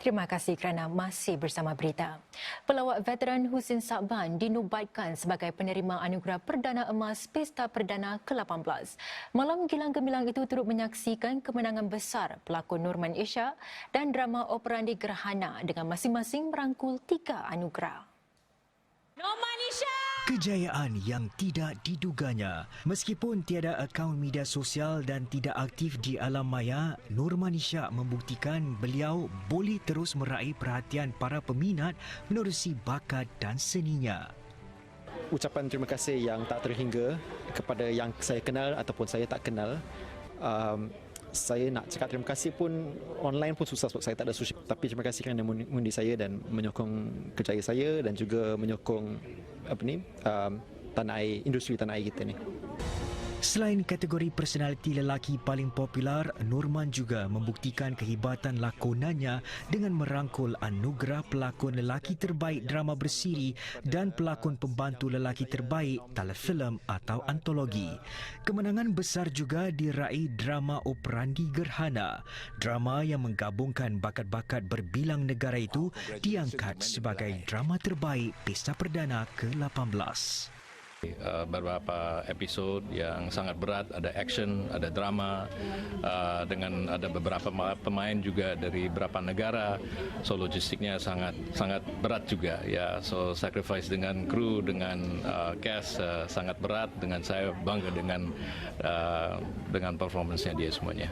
Terima kasih kerana masih bersama berita. Pelawak veteran Husin Sakban dinubatkan sebagai penerima anugerah Perdana Emas Pesta Perdana ke-18. Malam gilang gemilang itu turut menyaksikan kemenangan besar pelakon Nurman Isha dan drama Operandi Gerhana dengan masing-masing merangkul tiga anugerah. Norman Isha! Kejayaan yang tidak diduganya. Meskipun tiada akaun media sosial dan tidak aktif di alam maya, Nurman Ishak membuktikan beliau boleh terus meraih perhatian para peminat menerusi bakat dan seninya. ucapan terima kasih yang tak terhingga kepada yang saya kenal ataupun saya tak kenal. Um, saya nak cakap terima kasih pun online pun susah sebab saya tak ada sosial. Tapi terima kasih kerana mengundi saya dan menyokong kerjaya saya dan juga menyokong apa ni um, tanah air, industri tanah air kita ni. Selain kategori personaliti lelaki paling popular, Nurman juga membuktikan kehebatan lakonannya dengan merangkul anugerah pelakon lelaki terbaik drama bersiri dan pelakon pembantu lelaki terbaik telefilm atau antologi. Kemenangan besar juga diraih drama Operandi Gerhana. Drama yang menggabungkan bakat-bakat berbilang negara itu diangkat sebagai drama terbaik Pesta Perdana ke-18. Uh, beberapa episod yang sangat berat, ada action, ada drama, uh, dengan ada beberapa ma- pemain juga dari beberapa negara. So logistiknya sangat sangat berat juga. Ya, so sacrifice dengan kru, dengan uh, cast sangat berat. Dengan saya bangga dengan dengan performance-nya dia semuanya.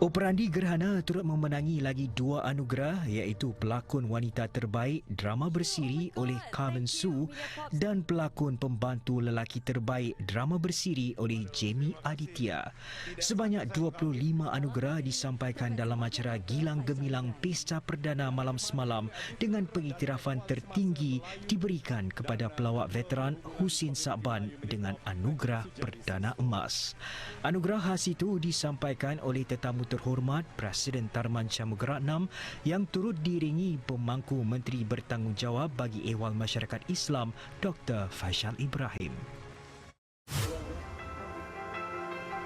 Operandi Gerhana turut memenangi lagi dua anugerah iaitu pelakon wanita terbaik drama bersiri oleh Carmen Su dan pelakon pembantu lelaki terbaik drama bersiri oleh Jamie Aditya. Sebanyak 25 anugerah disampaikan dalam acara Gilang Gemilang Pesta Perdana malam semalam dengan pengiktirafan tertinggi diberikan kepada pelawak veteran Husin Sakban dengan anugerah Perdana Emas. Anugerah khas itu disampaikan oleh tetamu terhormat Presiden Tarman Syamugeraknam yang turut diiringi pemangku Menteri Bertanggungjawab bagi Ehwal Masyarakat Islam Dr. Faisal Ibrahim.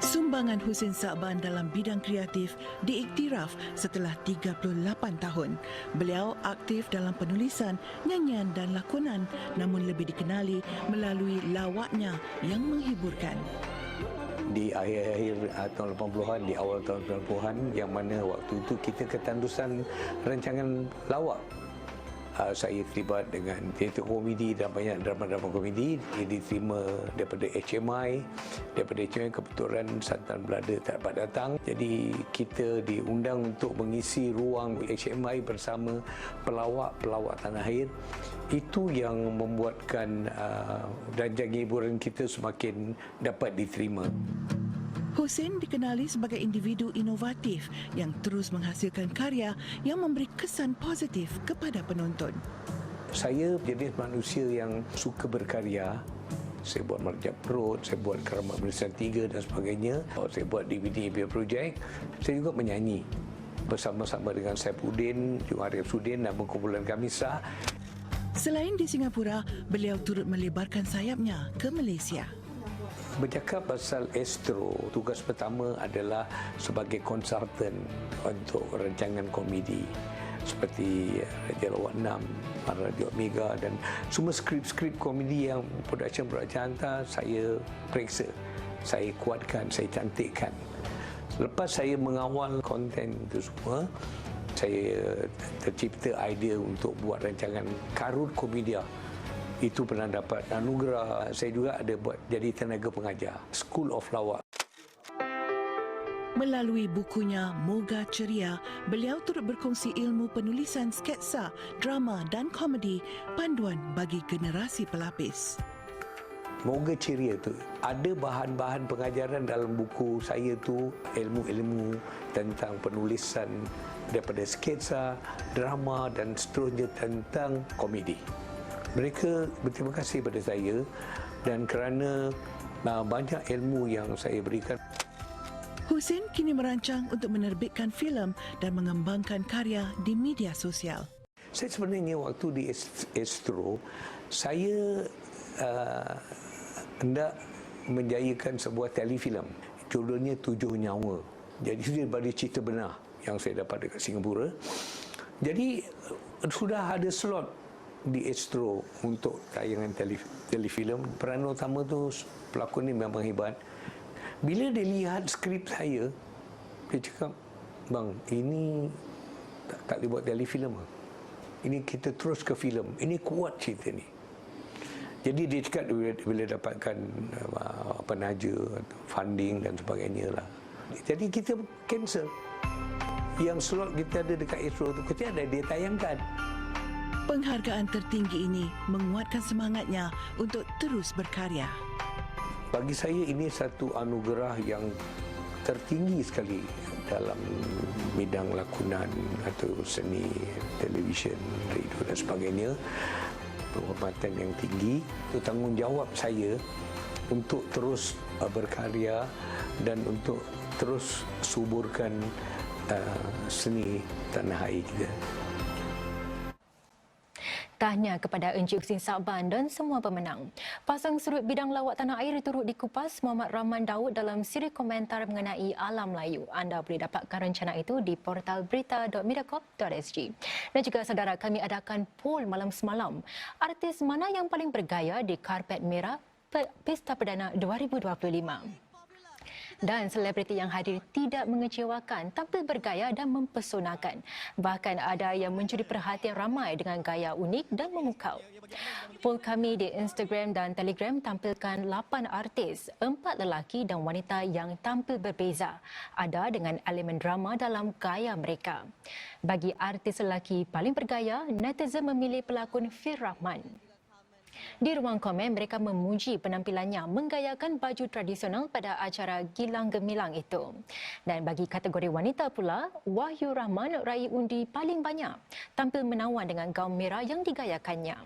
Sumbangan Husin Sakban dalam bidang kreatif diiktiraf setelah 38 tahun. Beliau aktif dalam penulisan, nyanyian dan lakonan namun lebih dikenali melalui lawaknya yang menghiburkan. Di akhir-akhir uh, tahun 80-an, di awal tahun 90-an yang mana waktu itu kita ketandusan rancangan lawak. Uh, saya terlibat dengan teater komedi dan banyak drama-drama komedi. Ia diterima daripada HMI daripada HMI kebetulan Santan Belanda tak dapat datang. Jadi kita diundang untuk mengisi ruang HMI bersama pelawak-pelawak tanah air. Itu yang membuatkan uh, rancangan hiburan kita semakin dapat diterima Husin dikenali sebagai individu inovatif yang terus menghasilkan karya yang memberi kesan positif kepada penonton. Saya jenis manusia yang suka berkarya. Saya buat Marjab Perut, saya buat Keramat Berisan Tiga dan sebagainya. Saya buat DVD Biar Project. Saya juga menyanyi bersama-sama dengan Saifuddin, Jung Arif Sudin dan kumpulan kami sah. Selain di Singapura, beliau turut melebarkan sayapnya ke Malaysia. Bercakap pasal Astro, tugas pertama adalah sebagai konsultan untuk rancangan komedi seperti Raja Lawak 6, Radio Omega dan semua skrip-skrip komedi yang production-production hantar saya periksa, saya kuatkan, saya cantikkan. Lepas saya mengawal konten itu semua, saya tercipta idea untuk buat rancangan Karut Komedia itu pernah dapat anugerah. Saya juga ada buat jadi tenaga pengajar School of Lawak. Melalui bukunya Moga Ceria, beliau turut berkongsi ilmu penulisan sketsa, drama dan komedi panduan bagi generasi pelapis. Moga ceria tu ada bahan-bahan pengajaran dalam buku saya tu ilmu-ilmu tentang penulisan daripada sketsa, drama dan seterusnya tentang komedi. Mereka berterima kasih pada saya dan kerana uh, banyak ilmu yang saya berikan Husin kini merancang untuk menerbitkan filem dan mengembangkan karya di media sosial. Saya sebenarnya waktu di Astro, saya uh, hendak menjayakan sebuah telefilm. Judulnya Tujuh Nyawa. Jadi itu daripada cerita benar yang saya dapat dekat Singapura. Jadi sudah ada slot di Astro untuk tayangan tele, telefilm. Peran utama tu pelakon ni memang hebat. Bila dia lihat skrip saya, dia cakap, "Bang, ini tak, tak boleh buat telefilm ah. Ini kita terus ke filem. Ini kuat cerita ni." Jadi dia cakap bila, bila dapatkan uh, penaja, funding dan sebagainya lah. Jadi kita cancel. Yang slot kita ada dekat Astro tu, kita ada dia tayangkan. Penghargaan tertinggi ini menguatkan semangatnya untuk terus berkarya. Bagi saya ini satu anugerah yang tertinggi sekali dalam bidang lakonan atau seni televisyen, radio dan sebagainya. Penghormatan yang tinggi itu tanggungjawab saya untuk terus uh, berkarya dan untuk terus suburkan uh, seni tanah air kita. Tahniah kepada Encik Husin Saban dan semua pemenang. Pasang surut bidang lawak tanah air turut dikupas Muhammad Rahman Daud dalam siri komentar mengenai alam Melayu. Anda boleh dapatkan rencana itu di portal berita.mediacorp.sg. Dan juga saudara kami adakan poll malam semalam. Artis mana yang paling bergaya di karpet merah Pe- Pesta Perdana 2025? Dan selebriti yang hadir tidak mengecewakan, tampil bergaya dan mempesonakan. Bahkan ada yang mencuri perhatian ramai dengan gaya unik dan memukau. Poll kami di Instagram dan Telegram tampilkan 8 artis, 4 lelaki dan wanita yang tampil berbeza. Ada dengan elemen drama dalam gaya mereka. Bagi artis lelaki paling bergaya, netizen memilih pelakon Fir Rahman. Di ruang komen, mereka memuji penampilannya menggayakan baju tradisional pada acara Gilang Gemilang itu. Dan bagi kategori wanita pula, Wahyu Rahman raih undi paling banyak, tampil menawan dengan gaun merah yang digayakannya.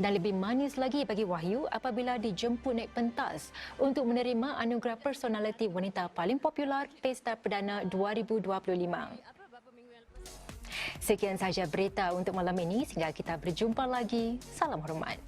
Dan lebih manis lagi bagi Wahyu apabila dijemput naik pentas untuk menerima anugerah personaliti wanita paling popular Pesta Perdana 2025. Sekian sahaja berita untuk malam ini. Sehingga kita berjumpa lagi. Salam hormat.